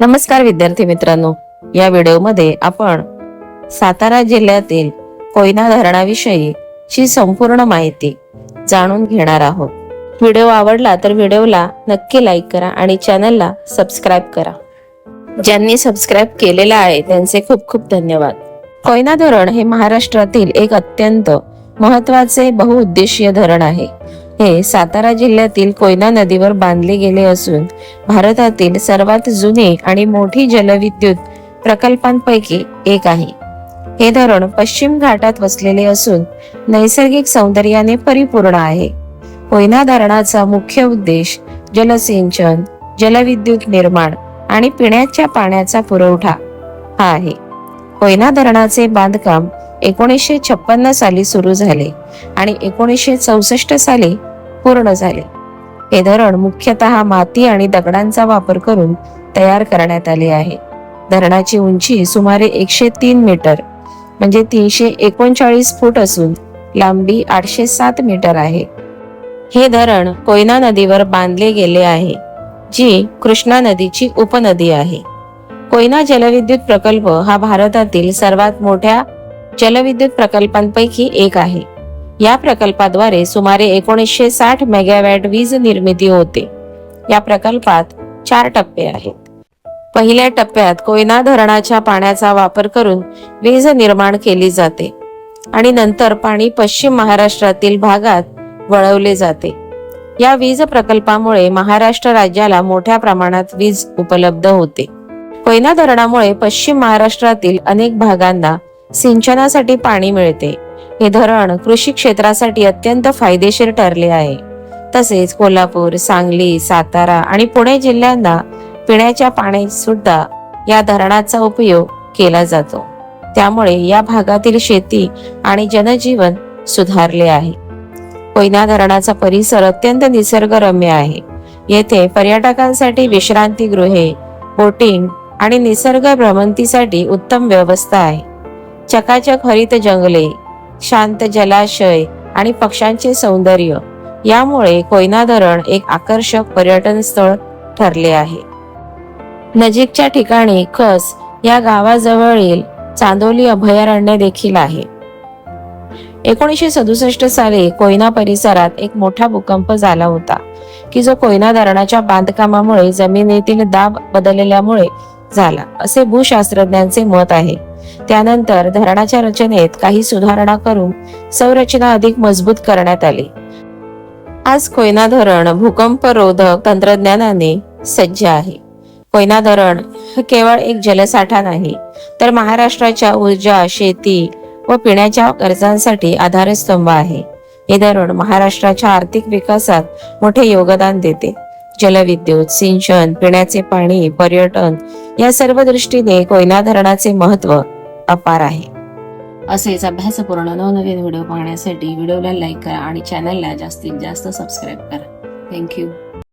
नमस्कार विद्यार्थी मित्रांनो. या व्हिडिओमध्ये आपण सातारा जिल्ह्यातील कोयना धरणाविषयी ची संपूर्ण माहिती जाणून घेणार आहोत. व्हिडिओ आवडला तर व्हिडिओला नक्की लाईक करा आणि चॅनलला सबस्क्राईब करा. ज्यांनी सबस्क्राईब केलेला आहे त्यांचे खूप खूप धन्यवाद. कोयना धरण हे महाराष्ट्रातील एक अत्यंत महत्त्वाचे बहुउद्देशीय धरण आहे. हे सातारा जिल्ह्यातील कोयना नदीवर बांधले गेले असून भारतातील सर्वात जुने आणि मोठी जलविद्युत प्रकल्पांपैकी एक आहे. हे धरण पश्चिम घाटात वसलेले असून नैसर्गिक सौंदर्याने परिपूर्ण आहे. कोयना धरणाचा मुख्य उद्देश जलसिंचन जलविद्युत निर्माण आणि पिण्याच्या पाण्याचा पुरवठा हा आहे. कोयना धरणाचे बांधकाम एकोणीसशे छप्पन्न साली सुरू झाले आणि एकोणीसशे चौसष्ट साली पूर्ण झाले. हे धरण मुख्यतः माती आणि दगडांचा वापर करून तयार करण्यात आले आहे. धरणाची उंची सुमारे एकशे तीन मीटर म्हणजे तीनशे एकोणचाळीस फूट असून लांबी आठशे सात मीटर आहे. हे धरण कोयना नदीवर बांधले गेले आहे जी कृष्णा नदीची उपनदी आहे. कोयना जलविद्युत प्रकल्प हा भारतातील सर्वात मोठ्या जलविद्युत प्रकल्पांपैकी एक आहे. या प्रकल्पाद्वारे सुमारे एकोणीसशे साठ मेगावॅट वीज निर्मिती होते. या प्रकल्पात चार टप्पे आहेत. पहिल्या टप्प्यात कोयना धरणाच्या पाण्याचा वापर करून वीज निर्माण केली जाते आणि नंतर पाणी पश्चिम महाराष्ट्रातील भागात वळवले जाते. या वीज प्रकल्पामुळे महाराष्ट्र राज्याला मोठ्या प्रमाणात वीज उपलब्ध होते. कोयना धरणामुळे पश्चिम महाराष्ट्रातील अनेक भागांना सिंचनासाठी पाणी मिळते. हे धरण कृषी क्षेत्रासाठी अत्यंत फायदेशीर ठरले आहे. तसेच कोल्हापूर सांगली सातारा आणि पुणे जिल्ह्यांना पिण्याच्या पाण्यात सुद्धा या धरणाचा उपयोग केला जातो. त्यामुळे या भागातील शेती आणि जनजीवन सुधारले आहे. कोयना धरणाचा परिसर अत्यंत निसर्गरम्य आहे. येथे पर्यटकांसाठी विश्रांतीगृहे बोटिंग आणि निसर्ग भ्रमंतीसाठी उत्तम व्यवस्था आहे. चकाचक हरित जंगले शांत जलाशय आणि पक्ष्यांचे सौंदर्य यामुळे कोयना धरण एक आकर्षक पर्यटन स्थळ ठरले आहे. नजीकच्या ठिकाणी खस या गावाजवळील चांदोली अभयारण्य देखील आहे. एकोणीसशे सदुसष्ट साली कोयना परिसरात एक मोठा भूकंप झाला होता की जो कोयना धरणाच्या बांधकामामुळे जमिनीतील दाब बदलल्यामुळे झाला असे भूशास्त्रज्ञांचे मत आहे. त्यानंतर धरणाच्या रचनेत काही सुधारणा करून संरचना अधिक मजबूत करण्यात आली. आज कोयना धरण भूकंपरोधक तंत्रज्ञानाने सज्ज आहे. कोयना धरण हे केवळ एक जलसाठा नाही तर महाराष्ट्राच्या ऊर्जा शेती व पिण्याच्या गरजांसाठी आधारस्तंभ आहे. हे धरण महाराष्ट्राच्या आर्थिक विकासात मोठे योगदान देते. जलविद्युत सिंचन पिण्याचे पाणी पर्यटन या सर्व दृष्टीने कोयना धरणाचे महत्त्व अपार आहे. असेच अभ्यासपूर्ण नवनवीन व्हिडिओ पाहण्यासाठी व्हिडिओला लाईक करा आणि चॅनलला जास्तीत जास्त सबस्क्राईब करा. थँक्यू